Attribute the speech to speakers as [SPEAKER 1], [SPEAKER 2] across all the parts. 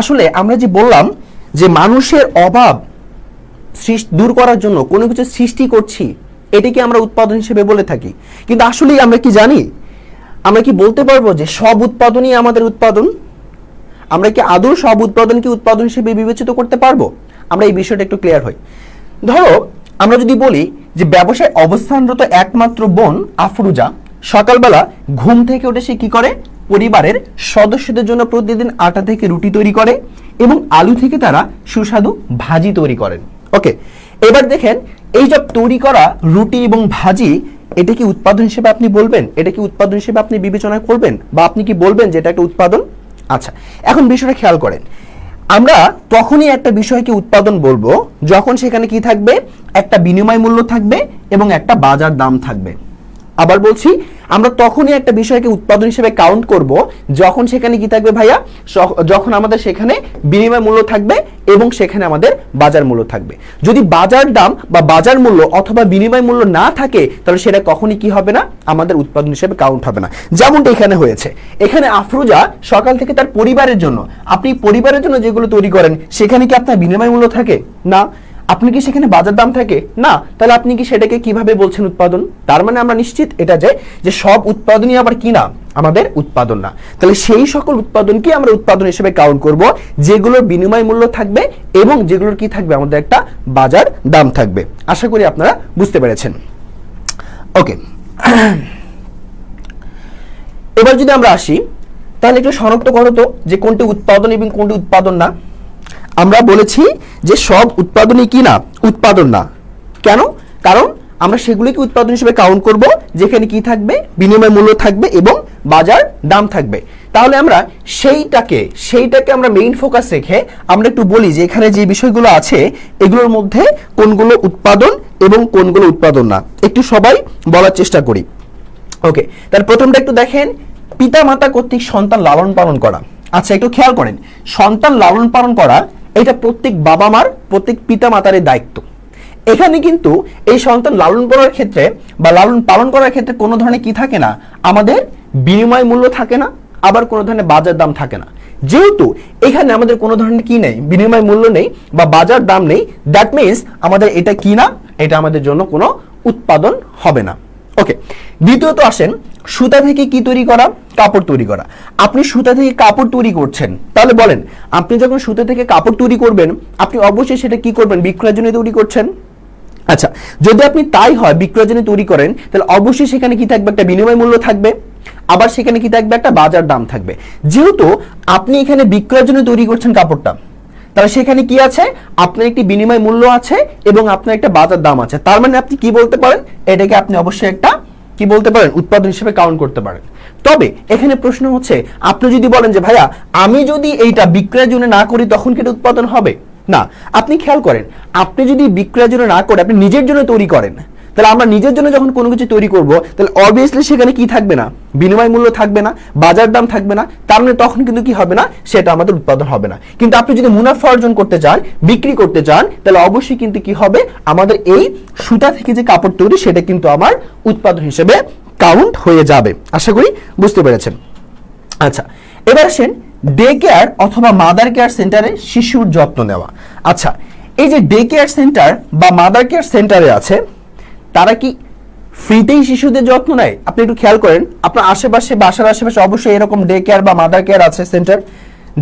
[SPEAKER 1] আসলে আমরা যে বললাম যে মানুষের অভাব দূর করার জন্য কোনো কিছু সৃষ্টি করছি, এটাকে আমরা উৎপাদন হিসেবে বলে থাকি। কিন্তু আসলেই আমরা কি জানি? আমরা কি বলতে পারব যে সব উৎপাদনই আমাদের উৎপাদন? আমরা কি আদৌ সব উৎপাদনকে উৎপাদন হিসেবে বিবেচিত করতে পারব? আমরা এই বিষয়টা একটু ক্লিয়ার হই। ধরো, আমরা যদি বলি যে ব্যবসায় অবস্থানরত একমাত্র বোন আফরুজা সকালবেলা ঘুম থেকে উঠে সে কি করে? পরিবারের সদস্যদের জন্য প্রতিদিন আটা থেকে রুটি তৈরি করে এবং আলু থেকে তারা সুস্বাদু ভাজি তৈরি করেন। ওকে, এবার দেখেন এই সব তৈরি করা রুটি এবং ভাজি, এটা কি উৎপাদন হিসেবে আপনি বলবেন? এটা কি উৎপাদন হিসেবে আপনি বিবেচনা করবেন? বা আপনি কি বলবেন যে এটা একটা উৎপাদন? আচ্ছা এখন বিষয়টা খেয়াল করেন। আমরা তখনই একটা বিষয়কে উৎপাদন বলব যখন সেখানে কি থাকবে? একটা বিনিময় মূল্য থাকবে এবং একটা বাজার দাম থাকবে। আবার বলছি, আমরা তখনই একটা বিষয়কে উৎপাদন হিসেবে কাউন্ট করব, যখন সেখানে কি থাকবে ভাইয়া? যখন আমাদের সেখানে বিনিময় মূল্য থাকবে এবং সেখানে আমাদের বাজার মূল্য থাকবে। যদি বাজার দাম বা বাজার মূল্য অথবা বিনিময় মূল্য না থাকে, তাহলে সেটা কখনই কি হবে না? আমাদের উৎপাদন হিসেবে কাউন্ট হবে না। যেমনটা এখানে হয়েছে। এখানে আফরোজা সকাল থেকে তার পরিবারের জন্য। আপনি পরিবারের জন্য যেগুলো তৈরি করেন, সেখানে কি আপনার বিনিময় মূল্য থাকে? না। আপনি কি সেখানে বাজার দাম থাকে? না, তাহলে আপনি কি সেটাকে কীভাবে বলছেন উৎপাদন? তার মানে আমরা নিশ্চিত এটা যে যে সব উৎপাদনই আবার কি না? আমাদের উৎপাদন না। তাহলে সেই সকল উৎপাদনকে আমরা উৎপাদন হিসেবে কাউন্ট করব, যেগুলোর বিনিময় মূল্য থাকবে এবং যেগুলোর কি থাকবে? আমাদের একটা বাজার দাম থাকবে। আশা করি আপনারা বুঝতে পেরেছেন। ওকে। এবার যদি আমরা আসি, তাহলে একটু শনাক্ত করো তো, যে কোনটি উৎপাদন এবং কোনটি উৎপাদন না। আমরা বলেছি যে সব উৎপাদনই কি না? উৎপাদন না। কেন? কারণ আমরা সেগুলিকে উৎপাদন হিসেবে কাউন্ট করব, যেখানে কি থাকবে? বিনিময় মূল্য থাকবে এবং বাজার দাম থাকবে। তাহলে আমরা সেইটাকে সেইটাকে আমরা মেইন ফোকাস রেখে আমরা একটু বলি যে এখানে যে বিষয়গুলো আছে, এগুলোর মধ্যে কোনগুলো উৎপাদন এবং কোনগুলো উৎপাদন না। একটু সবাই বলার চেষ্টা করি। ওকে তার প্রথমটা একটু দেখেন। পিতা মাতা কর্তৃক সন্তান লালন পালন করা। আচ্ছা একটু খেয়াল করেন। সন্তান লালন পালন করা এটা প্রত্যেক বাবা মার প্রত্যেক পিতা মাতারের দায়িত্ব। এখানে কিন্তু এই সন্তান লালন করার ক্ষেত্রে বা লালন পালন করার ক্ষেত্রে কোনো ধরনের কি থাকে না? আমাদের বিনিময় মূল্য থাকে না, আবার কোনো ধরনের বাজার দাম থাকে না। যেহেতু এখানে আমাদের কোনো ধরনের কি নেই, বিনিময় মূল্য নেই বা বাজার দাম নেই দ্যাট মিনস আমাদের এটা কি না, এটা আমাদের জন্য কোনো উৎপাদন হবে না। ওকে দ্বিতীয়ত আসেন, সুতা থেকে কি তৈরি করা? কাপড় তৈরি করা। আপনি সুতা থেকে কাপড় তৈরি করছেন, তাহলে বলেন, আপনি যখন সুতা থেকে কাপড় তৈরি করবেন, আপনি অবশ্যই সেটা কি করবেন? বিক্রয়ের জন্য তৈরি করছেন? আচ্ছা যদি আপনি তাই হয়, বিক্রয়ের জন্য তৈরি করেন, তাহলে অবশ্যই সেখানে কি থাকবে? একটা বিনিময় মূল্য থাকবে। আবার সেখানে কি থাকবে? একটা বাজার দাম থাকবে। যেহেতু আপনি এখানে বিক্রয়ের জন্য তৈরি করছেন কাপড়টা, তাহলে সেখানে কি আছে? আপনার একটি বিনিময় মূল্য আছে এবং আপনার একটা বাজার দাম আছে। তার মানে আপনি কি বলতে পারেন? এটাকে আপনি অবশ্যই একটা কি বলতে পারেন? উৎপাদন হিসেবে কাউন্ট করতে পারেন। তবে এখানে প্রশ্ন হচ্ছে, আপনি যদি বলেন যে, ভাইয়া, আমি যদি এইটা বিক্রয়ের জন্য না করি, তখন কি উৎপাদন হবে? না, আপনি খেয়াল করেন, আপনি যদি বিক্রয়ের জন্য না করে, আপনি নিজের জন্য তৈরি করেন। তাহলে আমরা নিজের জন্য যখন কোনো কিছু তৈরি করব, তাহলে অবভিয়াসলি সেখানে কি থাকবে না? বিনিময় মূল্য থাকবে না, বাজার দাম থাকবে না, তার মানে তখন কিন্তু কি হবে না? সেটা আমাদের উৎপাদন হবে না। কিন্তু আপনি যদি মুনাফা অর্জন করতে চান, বিক্রি করতে চান, তাহলে অবশ্যই কিন্তু কি হবে? আমাদের এই সুতা থেকে যে কাপড় তৈরি, সেটা কিন্তু আমার উৎপাদন হিসেবে কাউন্ট হয়ে যাবে। আশা করি বুঝতে পেরেছেন। আচ্ছা এবার আসেন ডে কেয়ার অথবা মাদার কেয়ার সেন্টারে শিশুর যত্ন নেওয়া। আচ্ছা এই যে ডে কেয়ার সেন্টার বা মাদার কেয়ার সেন্টারে আছে তারা কি ফ্রিতেই শিশুদের যত্ন নেয়? আপনি একটু খেয়াল করেন, আপনার আশেপাশে, বাসার আশেপাশে অবশ্যই এরকম ডে কেয়ার বা মাদার কেয়ার আছে সেন্টার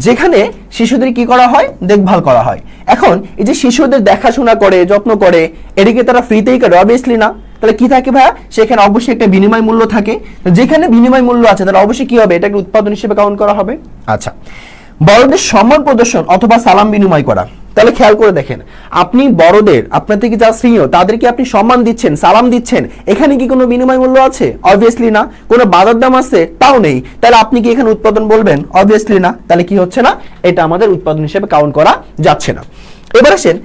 [SPEAKER 1] যেখানে শিশুদের কি করা হয়? দেখভাল করা হয়। এখন এই যে শিশুদের দেখাশোনা করে, যত্ন করে, এদিকে তারা ফ্রিতেই করে অবভিয়াসলি না। তাহলে কি থাকে ভাইয়া? সেখানে অবশ্যই একটা বিনিময় মূল্য থাকে। যেখানে বিনিময় মূল্য আছে, তাহলে অবশ্যই কি হবে? এটাকে উৎপাদন হিসেবে কাউন্ট করা হবে। আচ্ছা বড়দের সম্মান প্রদর্শন অথবা সালাম বিনিময় করা। তাহলে খেয়াল করে দেখেন, আপনি বড়দের, আপনার থেকে যা সিনিয়র তাদেরকে আপনি সম্মান দিচ্ছেন, সালাম দিচ্ছেন, এখানে কি কোনো বিনিময় মূল্য আছে? অবভিয়াসলি না। কোনো বাজার দাম আছে? তাও নেই। তাহলে আপনি কি এখানে উৎপাদন বলবেন? অবভিয়াসলি না। তাহলে কি হচ্ছে না? এটা আমাদের উৎপাদন হিসেবে কাউন্ট করা যাচ্ছে না। এবার আসেন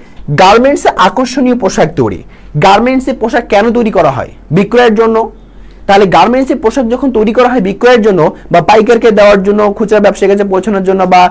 [SPEAKER 1] গার্মেন্টসে আকর্ষণীয় পোশাক তৈরি। গার্মেন্টসে পোশাক কেন তৈরি করা হয়? বিক্রয়ের জন্য। তাহলে গার্মেন্টসের পোশাক যখন তৈরি করা হয় বিক্রয়ের জন্য বা পাইকারকে দেওয়ার জন্য, খুচরা ব্যবসায়ীর কাছে পৌঁছানোর জন্য বা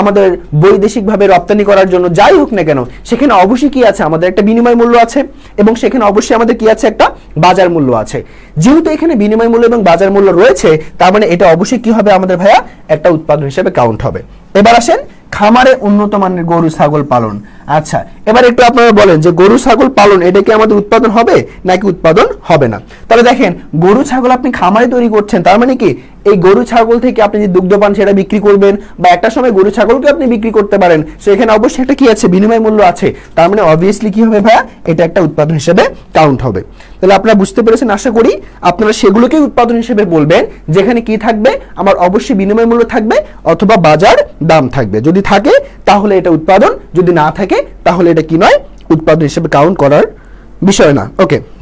[SPEAKER 1] আমাদের বৈদেশিকভাবে রপ্তানি করার জন্য যাই হোক না কেন, সেখানে অবশ্যই কি আছে? আমাদের একটা বিনিময় মূল্য আছে এবং সেখানে অবশ্যই আমাদের কি আছে? একটা বাজার মূল্য আছে। যেহেতু এখানে বিনিময় মূল্য এবং বাজার মূল্য রয়েছে, তার মানে এটা অবশ্যই কি হবে আমাদের ভাইয়া? একটা উৎপাদন হিসেবে কাউন্ট হবে। এবার আসেন, খামারে উন্নত মানের গরু, ছাগল পালন। আচ্ছা এবার একটু আপনারা বলেন যে গরু, ছাগল পালন, এটা কি আমাদের উৎপাদন হবে নাকি উৎপাদন হবে না? তাহলে দেখেন, গরু, ছাগল আপনি খামারে তৈরি করছেন, তার মানে কি? এই গরু ছাগল থেকে আপনি যে দুগ্ধ পান সেটা বিক্রি করবেন বা একটা সময় গরু ছাগলকে আপনি বিক্রি করতে পারেন সো এখানে অবশ্যই একটা কি আছে? বিনিময় মূল্য আছে। তার মানে অবভিয়াসলি কি হবে ভাইয়া? এটা একটা উৎপাদন হিসেবে কাউন্ট হবে। তাহলে আপনারা বুঝতে পেরেছেন, আশা করি আপনারা সেগুলোকেই উৎপাদন হিসেবে বলবেন, যেখানে কি থাকবে? আমার অবশ্যই বিনিময় মূল্য থাকবে অথবা বাজার দাম থাকবে। যদি থাকে, তাহলে এটা উৎপাদন, যদি না থাকে, তাহলে এটা কি নয়? উৎপাদন হিসেবে কাউন্ট করার বিষয় না। ওকে